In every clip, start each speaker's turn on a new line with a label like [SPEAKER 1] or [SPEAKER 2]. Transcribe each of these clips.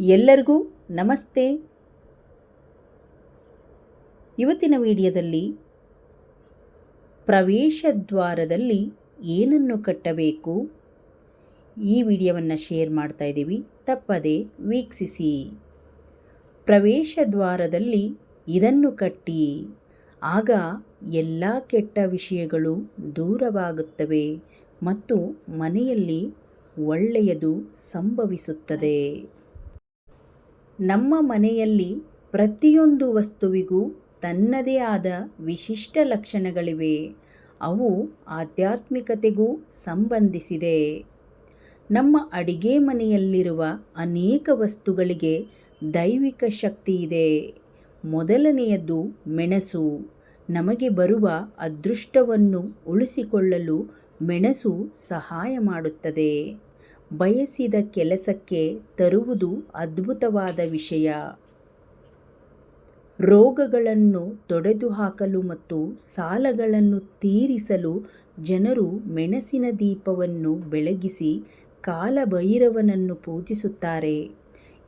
[SPEAKER 1] ಎಲ್ಲರಿಗೂ ನಮಸ್ತೆ. ಇವತ್ತಿನ ವಿಡಿಯೋದಲ್ಲಿ ಪ್ರವೇಶ ದ್ವಾರದಲ್ಲಿ ಏನನ್ನು ಕಟ್ಟಬೇಕು? ಈ ವಿಡಿಯೋವನ್ನು ಶೇರ್ ಮಾಡ್ತಾ ಇದ್ದೀವಿ. ತಪ್ಪದೆ ವೀಕ್ಷಿಸಿ. ಪ್ರವೇಶ ದ್ವಾರದಲ್ಲಿ ಇದನ್ನು ಕಟ್ಟಿ, ಆಗ ಎಲ್ಲ ಕೆಟ್ಟ ವಿಷಯಗಳು ದೂರವಾಗುತ್ತವೆ ಮತ್ತು ಮನೆಯಲ್ಲಿ ಒಳ್ಳೆಯದು ಸಂಭವಿಸುತ್ತದೆ. ನಮ್ಮ ಮನೆಯಲ್ಲಿ ಪ್ರತಿಯೊಂದು ವಸ್ತುವಿಗೂ ತನ್ನದೇ ಆದ ವಿಶಿಷ್ಟ ಲಕ್ಷಣಗಳಿವೆ. ಅವು ಆಧ್ಯಾತ್ಮಿಕತೆಗೂ ಸಂಬಂಧಿಸಿದೆ. ನಮ್ಮ ಅಡಿಗೆ ಮನೆಯಲ್ಲಿರುವ ಅನೇಕ ವಸ್ತುಗಳಿಗೆ ದೈವಿಕ ಶಕ್ತಿ ಇದೆ. ಮೊದಲನೆಯದು ಮೆಣಸು. ನಮಗೆ ಬರುವ ಅದೃಷ್ಟವನ್ನು ಉಳಿಸಿಕೊಳ್ಳಲು ಮೆಣಸು ಸಹಾಯ ಮಾಡುತ್ತದೆ. ಬಯಸಿದ ಕೆಲಸಕ್ಕೆ ತರುವುದು ಅದ್ಭುತವಾದ ವಿಷಯ. ರೋಗಗಳನ್ನು ತೊಡೆದುಹಾಕಲು ಮತ್ತು ಸಾಲಗಳನ್ನು ತೀರಿಸಲು ಜನರು ಮೆಣಸಿನ ದೀಪವನ್ನು ಬೆಳಗಿಸಿ ಕಾಲಭೈರವನನ್ನು ಪೂಜಿಸುತ್ತಾರೆ.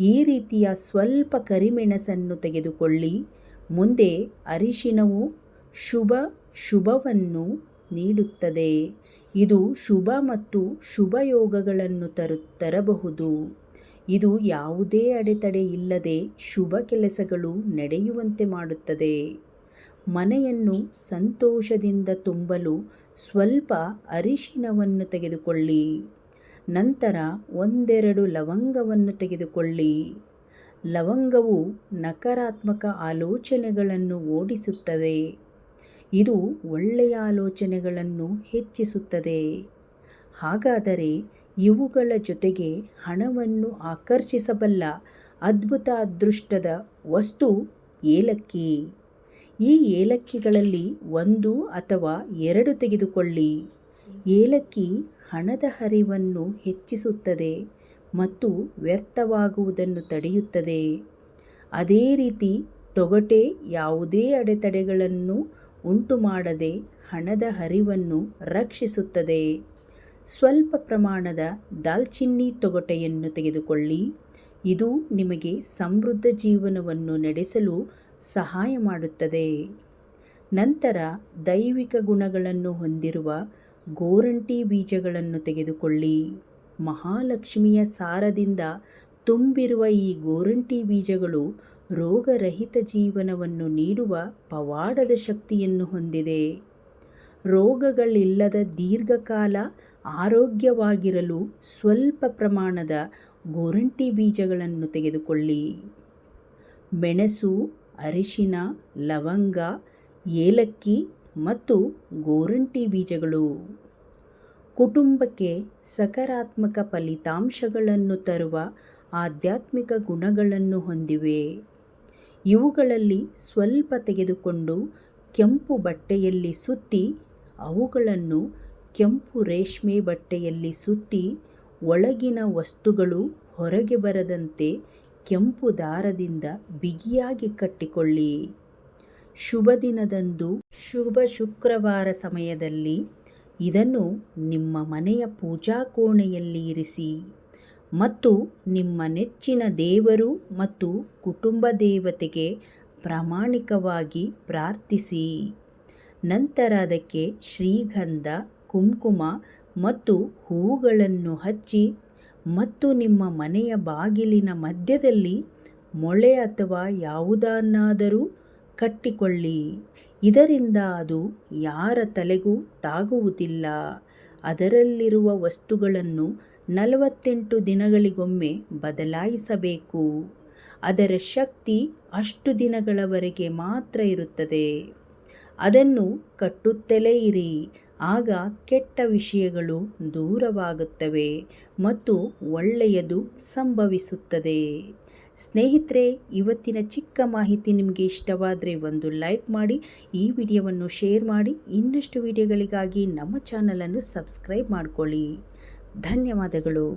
[SPEAKER 1] ಈ ರೀತಿಯ ಸ್ವಲ್ಪ ಕರಿಮೆಣಸನ್ನು ತೆಗೆದುಕೊಳ್ಳಿ. ಮುಂದೆ ಅರಿಶಿನವು ಶುಭ ಶುಭವನ್ನು ನೀಡುತ್ತದೆ. ಇದು ಶುಭ ಮತ್ತು ಶುಭ ಯೋಗಗಳನ್ನು ತರು, ತರಬಹುದು. ಇದು ಯಾವುದೇ ಅಡೆತಡೆ ಇಲ್ಲದೆ ಶುಭ ಕೆಲಸಗಳು ನಡೆಯುವಂತೆ ಮಾಡುತ್ತದೆ. ಮನೆಯನ್ನು ಸಂತೋಷದಿಂದ ತುಂಬಲು ಸ್ವಲ್ಪ ಅರಿಶಿನವನ್ನು ತೆಗೆದುಕೊಳ್ಳಿ. ನಂತರ ಒಂದೆರಡು ಲವಂಗವನ್ನು ತೆಗೆದುಕೊಳ್ಳಿ. ಲವಂಗವು ನಕಾರಾತ್ಮಕ ಆಲೋಚನೆಗಳನ್ನು ಓಡಿಸುತ್ತವೆ. ಇದು ಒಳ್ಳೆಯ ಆಲೋಚನೆಗಳನ್ನು ಹೆಚ್ಚಿಸುತ್ತದೆ. ಹಾಗಾದರೆ ಇವುಗಳ ಜೊತೆಗೆ ಹಣವನ್ನು ಆಕರ್ಷಿಸಬಲ್ಲ ಅದ್ಭುತ ಅದೃಷ್ಟದ ವಸ್ತು ಏಲಕ್ಕಿ. ಈ ಏಲಕ್ಕಿಗಳಲ್ಲಿ ಒಂದು ಅಥವಾ ಎರಡು ತೆಗೆದುಕೊಳ್ಳಿ. ಏಲಕ್ಕಿ ಹಣದ ಹರಿವನ್ನು ಹೆಚ್ಚಿಸುತ್ತದೆ ಮತ್ತು ವ್ಯರ್ಥವಾಗುವುದನ್ನು ತಡೆಯುತ್ತದೆ. ಅದೇ ರೀತಿ ತೊಗಟೆ ಯಾವುದೇ ಅಡೆತಡೆಗಳನ್ನು ಉಂಟು ಮಾಡದೆ ಹಣದ ಹರಿವನ್ನು ರಕ್ಷಿಸುತ್ತದೆ. ಸ್ವಲ್ಪ ಪ್ರಮಾಣದ ದಾಲ್ಚಿನ್ನಿ ತೊಗಟೆಯನ್ನು ತೆಗೆದುಕೊಳ್ಳಿ. ಇದು ನಿಮಗೆ ಸಮೃದ್ಧ ಜೀವನವನ್ನು ನಡೆಸಲು ಸಹಾಯ ಮಾಡುತ್ತದೆ. ನಂತರ ದೈವಿಕ ಗುಣಗಳನ್ನು ಹೊಂದಿರುವ ಗೋರಂಟಿ ಬೀಜಗಳನ್ನು ತೆಗೆದುಕೊಳ್ಳಿ. ಮಹಾಲಕ್ಷ್ಮಿಯ ಸಾರದಿಂದ ತುಂಬಿರುವ ಈ ಗೋರಂಟಿ ಬೀಜಗಳು ರೋಗರಹಿತ ಜೀವನವನ್ನು ನೀಡುವ ಪವಾಡದ ಶಕ್ತಿಯನ್ನು ಹೊಂದಿದೆ. ರೋಗಗಳಿಲ್ಲದ ದೀರ್ಘಕಾಲ ಆರೋಗ್ಯವಾಗಿರಲು ಸ್ವಲ್ಪ ಪ್ರಮಾಣದ ಗೋರಂಟಿ ಬೀಜಗಳನ್ನು ತೆಗೆದುಕೊಳ್ಳಿ. ಮೆಣಸು, ಅರಿಶಿನ, ಲವಂಗ, ಏಲಕ್ಕಿ ಮತ್ತು ಗೋರಂಟಿ ಬೀಜಗಳು. ಕುಟುಂಬಕ್ಕೆ ಸಕಾರಾತ್ಮಕ ಫಲಿತಾಂಶಗಳನ್ನು ತರುವ ಆಧ್ಯಾತ್ಮಿಕ ಗುಣಗಳನ್ನು ಹೊಂದಿವೆ. ಇವುಗಳಲ್ಲಿ ಸ್ವಲ್ಪ ತೆಗೆದುಕೊಂಡು ಕೆಂಪು ಬಟ್ಟೆಯಲ್ಲಿ ಸುತ್ತಿ, ಅವುಗಳನ್ನು ಕೆಂಪು ರೇಷ್ಮೆ ಬಟ್ಟೆಯಲ್ಲಿ ಸುತ್ತಿ, ಒಳಗಿನ ವಸ್ತುಗಳು ಹೊರಗೆ ಬರದಂತೆ ಕೆಂಪು ದಾರದಿಂದ ಬಿಗಿಯಾಗಿ ಕಟ್ಟಿಕೊಳ್ಳಿ. ಶುಭ ದಿನದಂದು, ಶುಭ ಶುಕ್ರವಾರ ಸಮಯದಲ್ಲಿ ಇದನ್ನು ನಿಮ್ಮ ಮನೆಯ ಪೂಜಾ ಕೋಣೆಯಲ್ಲಿ ಇರಿಸಿ. ಮತ್ತು ನಿಮ್ಮ ನೆಚ್ಚಿನ ದೇವರು ಮತ್ತು ಕುಟುಂಬ ದೇವತೆಗೆ ಪ್ರಾಮಾಣಿಕವಾಗಿ ಪ್ರಾರ್ಥಿಸಿ. ನಂತರ ಅದಕ್ಕೆ ಶ್ರೀಗಂಧ, ಕುಂಕುಮ ಮತ್ತು ಹೂವುಗಳನ್ನು ಹಚ್ಚಿ ಮತ್ತು ನಿಮ್ಮ ಮನೆಯ ಬಾಗಿಲಿನ ಮಧ್ಯದಲ್ಲಿ ಮೊಳೆ ಅಥವಾ ಯಾವುದನ್ನಾದರೂ ಕಟ್ಟಿಕೊಳ್ಳಿ. ಇದರಿಂದ ಅದು ಯಾರ ತಲೆಗೂ ತಾಗುವುದಿಲ್ಲ. ಅದರಲ್ಲಿರುವ ವಸ್ತುಗಳನ್ನು ನಲವತ್ತೆಂಟು ದಿನಗಳಿಗೊಮ್ಮೆ ಬದಲಾಯಿಸಬೇಕು. ಅದರ ಶಕ್ತಿ ಅಷ್ಟು ದಿನಗಳವರೆಗೆ ಮಾತ್ರ ಇರುತ್ತದೆ. ಅದನ್ನು ಕಟ್ಟುತ್ತಲೇ ಇರಿ. ಆಗ ಕೆಟ್ಟ ವಿಷಯಗಳು ದೂರವಾಗುತ್ತವೆ ಮತ್ತು ಒಳ್ಳೆಯದು ಸಂಭವಿಸುತ್ತದೆ. ಸ್ನೇಹಿತರೆ, ಇವತ್ತಿನ ಚಿಕ್ಕ ಮಾಹಿತಿ ನಿಮಗೆ ಇಷ್ಟವಾದರೆ ಒಂದು ಲೈಕ್ ಮಾಡಿ, ಈ ವಿಡಿಯೋವನ್ನು ಶೇರ್ ಮಾಡಿ, ಇನ್ನಷ್ಟು ವಿಡಿಯೋಗಳಿಗಾಗಿ ನಮ್ಮ ಚಾನಲನ್ನು ಸಬ್ಸ್ಕ್ರೈಬ್ ಮಾಡಿಕೊಳ್ಳಿ. ಧನ್ಯವಾದಗಳು.